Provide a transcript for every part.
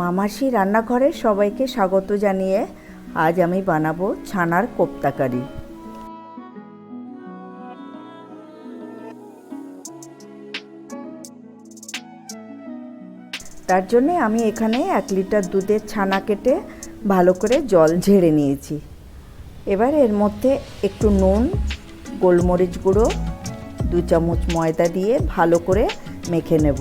মামাসি রান্নাঘরে সবাইকে স্বাগত জানিয়ে আজ আমি বানাবো ছানার কোপ্তাকারি তার জন্যে আমি এখানে এক লিটার দুধের ছানা কেটে ভালো করে জল ঝেড়ে নিয়েছি। এবার এর মধ্যে একটু নুন, গোলমরিচ গুঁড়ো, দু চামচ ময়দা দিয়ে ভালো করে মেখে নেব।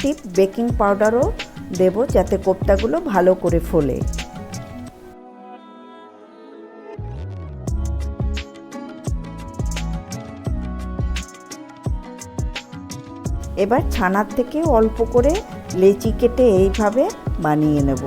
টিপ বেকিং পাউডারও দেব যাতে কোপ্তাগুলো ভালো করে ফোলে। এবার ছানার থেকে অল্প করে লেচি কেটে এইভাবে বানিয়ে নেব।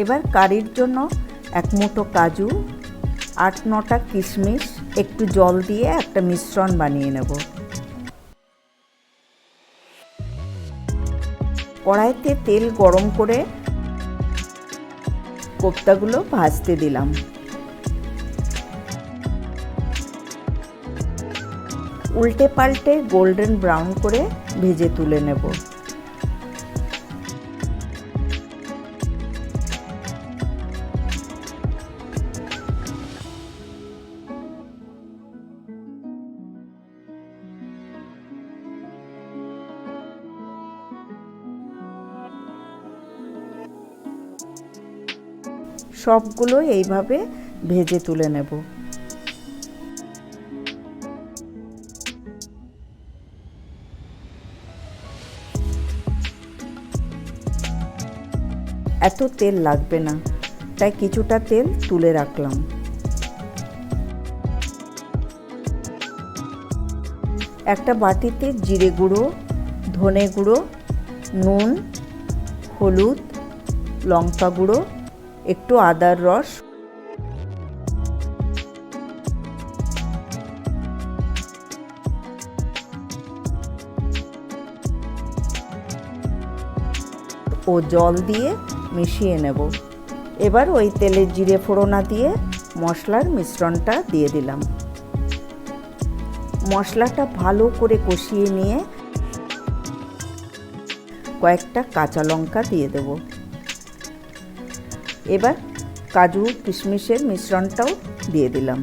এবার কারির জন্য এক মুঠো কাজু, আট নটা কিশমিশ, একটু জল দিয়ে একটা মিশ্রণ বানিয়ে নেব। কড়াইতে তেল গরম করে কোপ্তাগুলো ভাজতে দিলাম। উল্টে পাল্টে গোল্ডেন ব্রাউন করে ভেজে তুলে নেব। সবগুলো এইভাবে ভেজে তুলে নেব। এত তেল লাগবে না, তাই কিছুটা তেল তুলে রাখলাম। একটা বাটিতে জিরে গুঁড়ো, ধনে গুঁড়ো, নুন, হলুদ, লঙ্কা গুঁড়ো একটু আদার রস। ও জল দিয়ে মিশিয়ে নেব। এবার ওই তেলে জিরে ফোড়না দিয়ে মশলার মিশ্রণটা দিয়ে দিলাম। মশলাটা ভালো করে কষিয়ে নিয়ে কয়েকটা কাঁচা লঙ্কা দিয়ে দেব। এবার কাজু কিশমিশের মিশ্রণটাও দিয়ে দিলাম।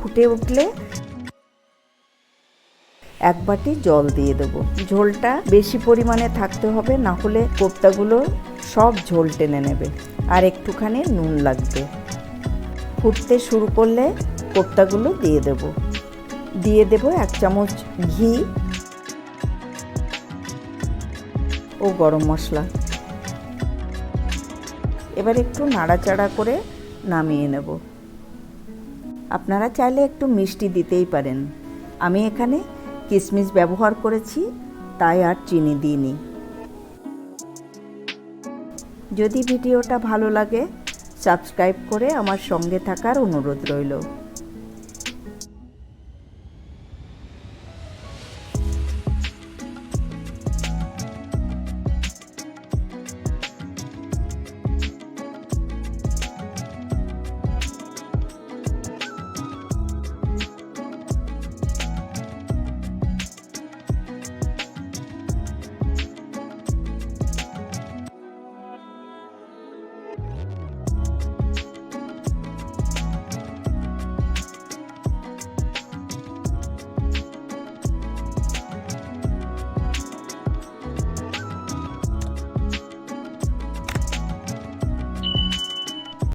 ফুটে উঠলে এক বাটি জল দিয়ে দেবো। ঝোলটা বেশি পরিমাণে থাকতে হবে, না হলে কোপ্তাগুলো সব ঝোল টেনে নেবে আর একটুখানি নুন লাগবে। ফুটতে শুরু করলে কোপ্তাগুলো দিয়ে দেব। দিয়ে দেব এক চামচ ঘি ও গরম মশলা। এবার একটু নাড়াচাড়া করে নামিয়ে নেব। আপনারা চাইলে একটু মিষ্টি দিতেই পারেন। আমি এখানে কিশমিশ ব্যবহার করেছি, তাই আর চিনি দিইনি। যদি ভিডিওটা ভালো লাগে, সাবস্ক্রাইব করে আমার সঙ্গে থাকার অনুরোধ রইল।